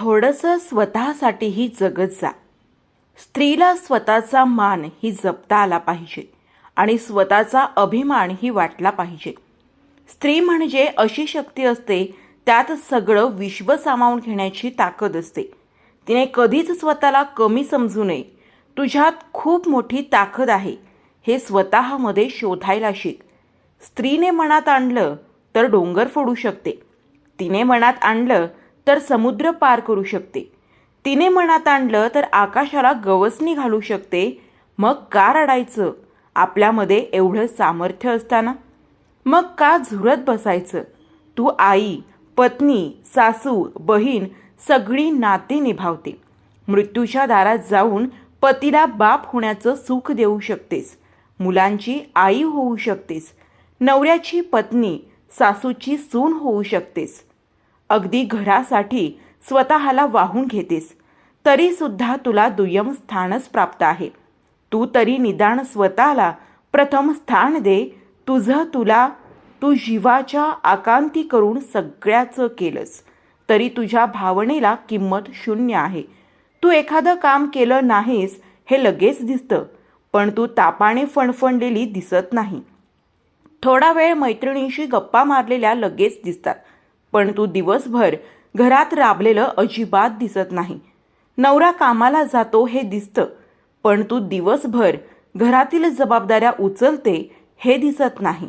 थोडंसं स्वतःसाठीही जगत जा. स्त्रीला स्वतःचा मान ही जपता आला पाहिजे आणि स्वतःचा अभिमान ही वाटला पाहिजे. स्त्री म्हणजे अशी शक्ती असते त्यात सगळं विश्व सामावून घेण्याची ताकद असते. तिने कधीच स्वतःला कमी समजू नये. तुझ्यात खूप मोठी ताकद आहे हे स्वतःमध्ये शोधायला शिक. स्त्रीने मनात आणलं तर डोंगर फोडू शकते. तिने मनात आणलं तर समुद्र पार करू शकते. तिने मनात आणलं तर आकाशाला गवसणी घालू शकते. मग का रडायचं? आपल्यामध्ये एवढं सामर्थ्य असताना? मग का झुरत बसायचं? तू आई पत्नी सासू बहीण सगळी नाती निभावते मृत्यूच्या दारात जाऊन पतीला बाप होण्याचं सुख देऊ शकतेस. मुलांची आई होऊ शकतेस. नवऱ्याची पत्नी सासूची सून होऊ शकतेस. अगदी घरासाठी स्वतःला वाहून घेतेस. तरी सुद्धा तुला दुय्यम स्थानच प्राप्त आहे. तू तरी निदान स्वतःला प्रथम स्थान दे. तुझं तुला तू जीवाच्या आकांती करून सगळ्याचं केलंस. तरी तुझ्या भावनेला किंमत शून्य आहे. तू एखादं काम केलं नाहीस हे लगेच दिसतं. पण तू तापाने फणफणलेली दिसत नाही. थोडा वेळ मैत्रिणीशी गप्पा मारलेल्या लगेच दिसतात. पण तू दिवसभर घरात राबलेलं अजिबात दिसत नाही. नवरा कामाला जातो हे दिसतं पण तू दिवसभर घरातील जबाबदाऱ्या उचलते हे दिसत नाही.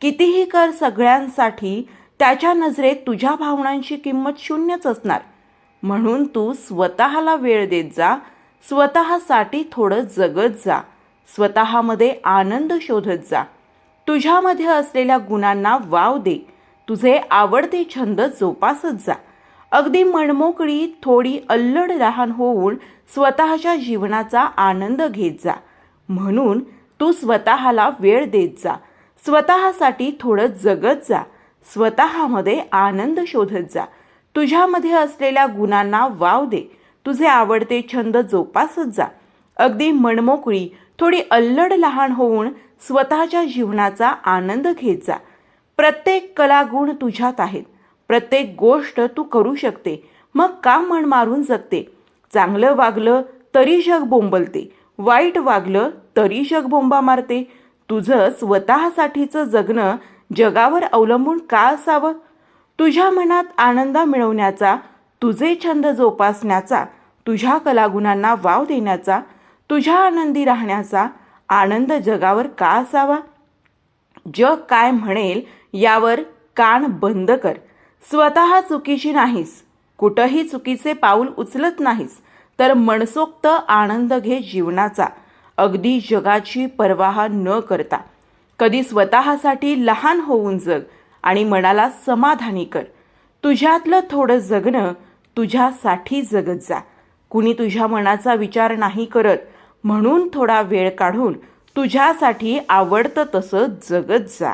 कितीही कर सगळ्यांसाठी त्याच्या नजरेत तुझ्या भावनांची किंमत शून्यच असणार. म्हणून तू स्वतःला वेळ देत जा स्वतःसाठी थोडं जगत जा स्वतःमध्ये आनंद शोधत जा. तुझ्यामध्ये असलेल्या गुणांना वाव दे. तुझे आवडते छंद जोपासत जा. अगदी मनमोकळी थोडी अल्लड लहान होऊन स्वतःच्या जीवनाचा आनंद घेत जा. म्हणून तू स्वतःला वेळ देत जा. स्वतःसाठी थोडं जगत जा. स्वतःमध्ये आनंद शोधत जा. तुझ्यामध्ये असलेल्या गुणांना वाव दे. तुझे आवडते छंद जोपासत जा. अगदी मनमोकळी थोडी अल्लड लहान होऊन स्वतःच्या जीवनाचा आनंद घेत जा. प्रत्येक कलागुण तुझ्यात आहेत. प्रत्येक गोष्ट तू करू शकते. मग का मन मारून जगते? चांगलं वागलं तरी जग बोंबलते. वाईट वागलं तरी जग बोंबा मारते. तुझं स्वतःसाठीचं जगणं जगावर अवलंबून का असावं? तुझ्या मनात आनंद मिळवण्याचा तुझे छंद जोपासण्याचा तुझ्या कलागुणांना वाव देण्याचा तुझ्या आनंदी राहण्याचा आनंद जगावर का असावा? जग काय म्हणेल यावर कान बंद कर. स्वतः चुकीची नाहीस. कुठंही चुकीचे पाऊल उचलत नाहीस. तर मनसोक्त आनंद घे जीवनाचा. अगदी जगाची पर्वाह न करता. कधी स्वतःसाठी लहान होऊन जग आणि मनाला समाधानी कर. तुझ्यातलं थोडं जगणं तुझ्यासाठी जगत जा. कुणी तुझ्या मनाचा विचार नाही करत म्हणून थोडा वेळ काढून तुझ्यासाठी आवडतं तसं जगत जा.